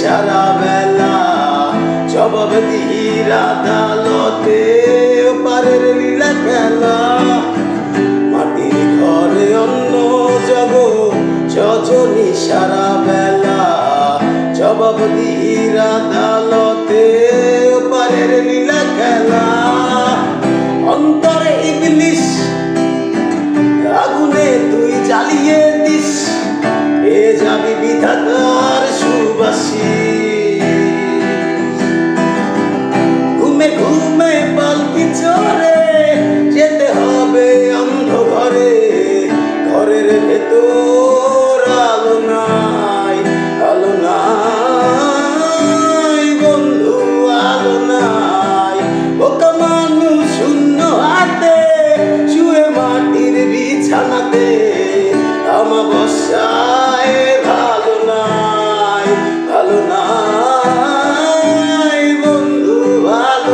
সারা বেলা জবাব দিহির আদালতে পারের লীলা খেলা। মাটির ঘরে অন্য জগৎ যজনী সারা বেলা জবাব দিহির আদালতে পারের লীলা খেলা। অন্তরে ইবলিশ আগুনে তুই জ্বালিয়ে দিস। এ যাবি বিধাতার সুবাসী ঘুমে ঘুমে পালকি চরে যেতে হবে অন্ধ ঘরে ঘরের ভেতর আলো নাই আলো নাই, বন্ধু, আলো নাই। বোকা মানুষ শূন্য হাতে, শুয়ে মাটির বিছানাতে আমাবস্যায়